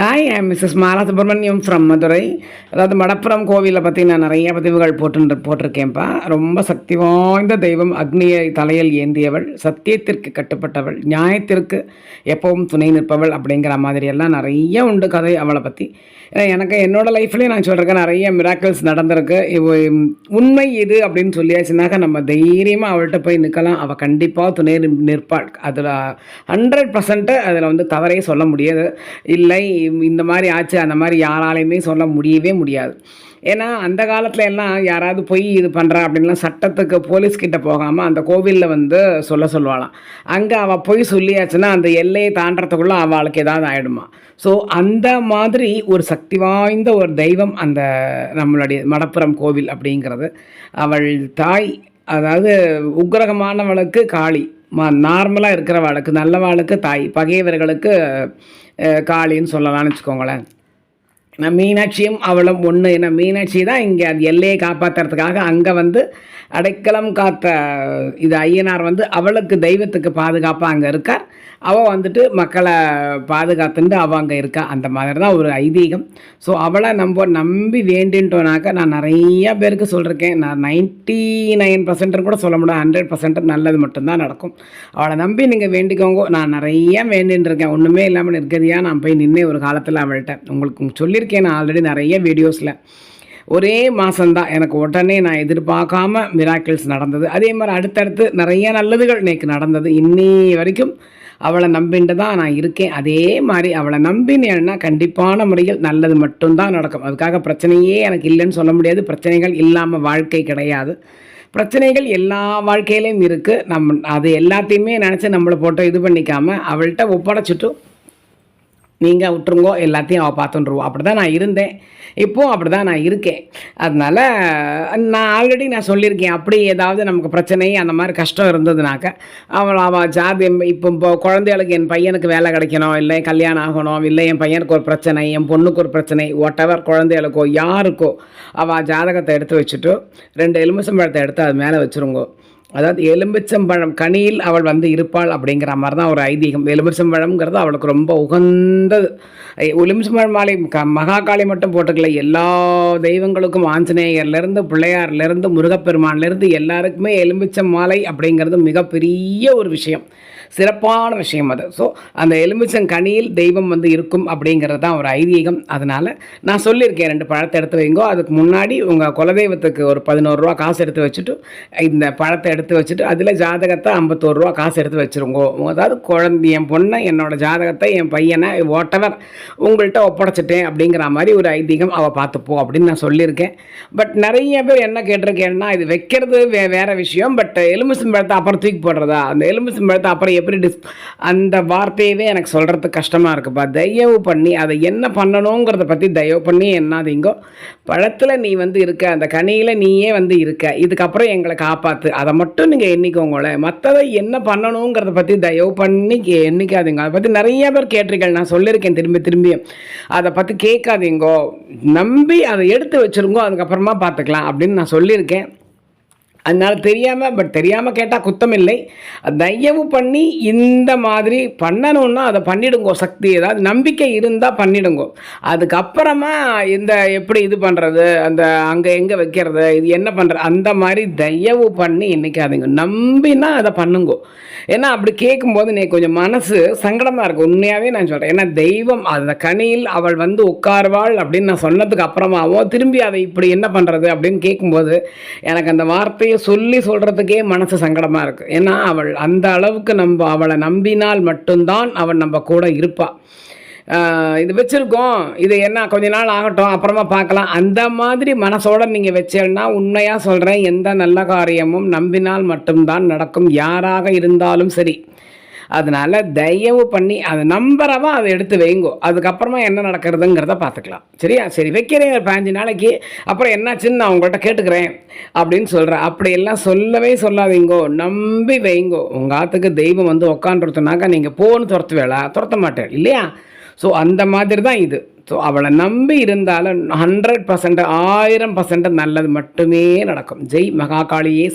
Hi I'm Mrs Mala Subramaniam from Madurai அதாவது மடப்புறம் கோவிலை பற்றி நான் நிறைய பதிவுகள் போட்டு போட்டிருக்கேன்ப்பா. ரொம்ப சக்தி வாய்ந்த தெய்வம் அக்னியை தலையில் ஏந்தியவள் சத்தியத்திற்கு கட்டுப்பட்டவள் நியாயத்திற்கு எப்பவும் துணை நிற்பவள் அப்படிங்கிற மாதிரியெல்லாம் நிறைய உண்டு கதை அவளை பற்றி எனக்கு என்னோடய லைஃப்லேயும் நான் சொல்கிறேன் நிறைய மிராக்கிள்ஸ் நடந்திருக்கு. உண்மை இது அப்படின்னு சொல்லியாச்சுனாக்கா நம்ம தைரியமாக அவள்கிட்ட போய் நிற்கலாம். அவள் கண்டிப்பாக துணை நிற்பாள். அதில் ஹண்ட்ரட் பர்சன்ட்டு அதில் வந்து தவறே சொல்ல முடியாது. இல்லை இந்த மாதிரி ஆச்சு அந்த மாதிரி யாராலையுமே சொல்ல முடியவே முடியாது. ஏன்னா அந்த காலத்தில் எல்லாம் யாராவது போய் இது பண்ணுறா அப்படின்லாம் சட்டத்துக்கு போலீஸ்கிட்ட போகாமல் அந்த கோவிலில் வந்து சொல்ல சொல்லுவாளாம். அங்கே அவள் போய் சொல்லியாச்சுன்னா அந்த எல்லையை தாண்டறதுக்குள்ளே அவளுக்கு ஏதாவது ஆகிடுமா ஸோ அந்த மாதிரி ஒரு சக்தி வாய்ந்த ஒரு தெய்வம் அந்த நம்மளுடைய மடப்புறம் கோவில் அப்படிங்கிறது. அவள் தாய் அதாவது உக்ரகமானவளுக்கு காளி. நார்மலாக இருக்கிற வழக்கு நல்ல வாழ்க்கை தாய் பகைவர்களுக்கு காளின்னு சொல்லலாம்னு வச்சுக்கோங்களேன். மீனாட்சியும் அவளும் ஒன்று ஏன்னா மீனாட்சி தான் இங்கே அது எல்லையை காப்பாற்றுறதுக்காக அங்கே வந்து அடைக்கலம் காத்த இது ஐயனார் வந்து அவளுக்கு தெய்வத்துக்கு பாதுகாப்பாக அங்கே இருக்கார். அவள் வந்துட்டு மக்களை பாதுகாத்துட்டு அவள் அங்கே இருக்கா. அந்த மாதிரி தான் ஒரு ஐதீகம். ஸோ அவளை நம்ம நம்பி வேண்டின்ட்டோனாக்கா நான் நிறையா பேருக்கு சொல்லியிருக்கேன் நான் நைன்ட்டி நைன் பர்சன்ட்னு கூட சொல்ல முடியாது. ஹண்ட்ரட் பர்சன்ட் நல்லது மட்டும்தான் நடக்கும். அவளை நம்பி நீங்கள் வேண்டிக்கோங்க. நான் நிறையா வேண்டின்னு இருக்கேன் ஒன்றுமே இல்லாமல் இருக்கிறதையா நான் போய் நின்று ஒரு காலத்தில் அவள்கிட்ட. உங்களுக்கு சொல்லியிருக்கேன் நான் ஆல்ரெடி நிறைய வீடியோஸில் ஒரே மாதம்தான் எனக்கு உடனே நான் எதிர்பார்க்காம மிராக்கிள்ஸ் நடந்தது. அதே மாதிரி அடுத்தடுத்து நிறைய நல்லதுகள் இன்னைக்கு நடந்தது. இன்னி வரைக்கும் அவளை நம்பின்ட்டு தான் நான் இருக்கேன். அதே மாதிரி அவளை நம்பினேன்னா கண்டிப்பான முறையில் நல்லது மட்டும்தான் நடக்கும். அதுக்காக பிரச்சனையே எனக்கு இல்லைன்னு சொல்ல முடியாது. பிரச்சனைகள் இல்லாமல் வாழ்க்கை கிடையாது. பிரச்சனைகள் எல்லா வாழ்க்கையிலையும் இருக்குது நம் அது எல்லாத்தையுமே நினச்சி நம்மளை போட்டு இது பண்ணிக்காமல் அவள்கிட்ட ஒப்படைச்சிட்டும் நீங்கள் விட்டுருங்கோ எல்லாத்தையும் அவள் பார்த்துருவோம் அப்படி தான் நான் இருந்தேன். இப்போது அப்படி தான் நான் இருக்கேன். அதனால் நான் ஆல்ரெடி நான் சொல்லியிருக்கேன். அப்படி ஏதாவது நமக்கு பிரச்சனை அந்த மாதிரி கஷ்டம் இருந்ததுனாக்க அவள் அவள் ஜாதி இப்போ இப்போ குழந்தைகளுக்கு என் பையனுக்கு வேலை கிடைக்கணும் இல்லை கல்யாணம் ஆகணும் இல்லை என் பையனுக்கு ஒரு பிரச்சனை என் பொண்ணுக்கு ஒரு பிரச்சனை வாட் எவர் குழந்தைகளுக்கோ யாருக்கோ அவள் ஜாதகத்தை எடுத்து வச்சுட்டு ரெண்டு எலுமிச்சம்பழத்தை எடுத்து அது மேலே வச்சுருங்கோ. அதாவது எலும்பிச்சம்பழம் கனியில் அவள் வந்து இருப்பாள் அப்படிங்கிற மாதிரி தான் ஒரு ஐதீகம். எலும்பிச்சம்பழம்ங்கிறது அவளுக்கு ரொம்ப உகந்தது எலுமிச்சம்பழம் மாலை க மகாகாளி மட்டும் போட்டுக்கல. எல்லா தெய்வங்களுக்கும் ஆஞ்சநேயர்லேருந்து பிள்ளையார்லேருந்து முருகப்பெருமான்லேருந்து எல்லாருக்குமே எலும்பிச்சம் மாலை அப்படிங்கிறது மிகப்பெரிய ஒரு விஷயம். சிறப்பான விஷயம் அது. ஸோ அந்த எலுமிச்சங்கனியில் தெய்வம் வந்து இருக்கும் அப்படிங்கிறது தான் ஒரு ஐதீகம். அதனால் நான் சொல்லியிருக்கேன் ரெண்டு பழத்தை எடுத்து வைங்கோ. அதுக்கு முன்னாடி உங்கள் குலதெய்வத்துக்கு ஒரு பதினோரு ரூபா காசு எடுத்து வச்சுட்டு இந்த பழத்தை எடுத்து வச்சுட்டு அதில் ஜாதகத்தை ஐம்பத்தோரு ரூபா காசு எடுத்து வச்சுருங்கோ. அதாவது குழந்தை என் பொண்ணை என்னோடய ஜாதகத்தை என் பையனை ஓட்டவர் உங்கள்கிட்ட ஒப்படைச்சிட்டேன் அப்படிங்கிற மாதிரி ஒரு ஐதீகம் அவள் பார்த்துப்போ அப்படின்னு நான் சொல்லியிருக்கேன். பட் நிறைய பேர் என்ன கேட்டிருக்கேன்னா இது வைக்கிறது வே வேறு விஷயம் பட் எலுமிச்சம்பழத்தை அப்புறம் தூக்கி போடுறதா? அந்த எலுமிச்சம்பழத்தை அப்புறம் எப்படி டிஸ் அந்த வார்த்தையவே எனக்கு சொல்கிறதுக்கு கஷ்டமாக இருக்குப்பா. தயவு பண்ணி அதை என்ன பண்ணணுங்கிறத பற்றி தயவு பண்ணி என்னாதீங்கோ பழத்தில் நீ வந்து இருக்க அந்த கனியில் நீயே வந்து இருக்க. இதுக்கப்புறம் எங்களை காப்பாற்று அதை மட்டும் மட்டும் நீங்கள் எண்ணிக்கோங்களே மற்றதை என்ன பண்ணணுங்கிறத பற்றி தயவு பண்ணி எண்ணிக்காதீங்க. அதை பற்றி நிறைய பேர் கேட்டிருக்கேன். நான் சொல்லியிருக்கேன் திரும்பி திரும்பி. அதை பற்றி கேட்காதீங்கோ. நம்பி அதை எடுத்து வச்சுருங்கோ அதுக்கப்புறமா பார்த்துக்கலாம் அப்படின்னு நான் சொல்லியிருக்கேன். அதனால் தெரியாமல் பட் தெரியாமல் கேட்டால் குத்தம் இல்லை தயவு பண்ணி இந்த மாதிரி பண்ணணுன்னா அதை பண்ணிடுங்கோ. சக்தி ஏதாவது நம்பிக்கை இருந்தால் பண்ணிடுங்கோ. அதுக்கப்புறமா இந்த எப்படி இது பண்ணுறது அந்த அங்கே எங்கே வைக்கிறது? இது என்ன பண்ணுறது அந்த மாதிரி தயவு பண்ணி என்னைக்காதுங்க. நம்பினா அதை பண்ணுங்கோ. ஏன்னா அப்படி கேட்கும்போது நீ கொஞ்சம் மனசு சங்கடமாக இருக்கும் உண்மையாகவே நான் சொல்கிறேன் ஏன்னா தெய்வம் அந்த கனியில் அவள் வந்து உட்கார்வாள் அப்படின்னு நான் சொன்னதுக்கு அப்புறமாவோ திரும்பி அதை இப்படி என்ன பண்ணுறது அப்படின்னு கேட்கும்போது எனக்கு அந்த வார்த்தையை சொல்லி சொல்கிறதுக்கே மனசு சங்கடமாக இருக்குது ஏன்னா அவள் அந்த அளவுக்கு நம்ம அவளை நம்பினால் மட்டும்தான் அவள் நம்ம கூட இருப்பாள் இது வச்சுருக்கோம். இது என்ன கொஞ்ச நாள் ஆகட்டும் அப்புறமா பார்க்கலாம். அந்த மாதிரி மனசோடு நீங்கள் வச்சேன்னா உண்மையாக சொல்கிறேன் எந்த நல்ல காரியமும் நம்பினால் மட்டும்தான் நடக்கும். யாராக இருந்தாலும் சரி. அதனால் தயவு பண்ணி அதை நம்புறவா அதை எடுத்து வைங்கோ. அதுக்கப்புறமா என்ன நடக்கிறதுங்கிறத பார்த்துக்கலாம். சரியா? சரி வைக்கிறேன் ஒரு பதினஞ்சு நாளைக்கு. அப்புறம் என்னாச்சுன்னு நான் உங்கள்கிட்ட கேட்டுக்கிறேன் அப்படின்னு சொல்கிறேன் அப்படியெல்லாம் சொல்லவே சொல்லாதீங்கோ. நம்பி வைங்கோ. உங்கள் ஆற்றுக்கு தெய்வம் வந்து உக்காண்டுருத்தோனாக்கா நீங்கள் போன்னு துரத்து துரத்த மாட்டேன். இல்லையா? ஸோ அந்த மாதிரி தான் இது. ஸோ அவளை நம்பி இருந்தாலும் ஹண்ட்ரட் பர்சன்ட் ஆயிரம் பர்சன்ட் நல்லது மட்டுமே நடக்கும். ஜெய் மகாகாளியே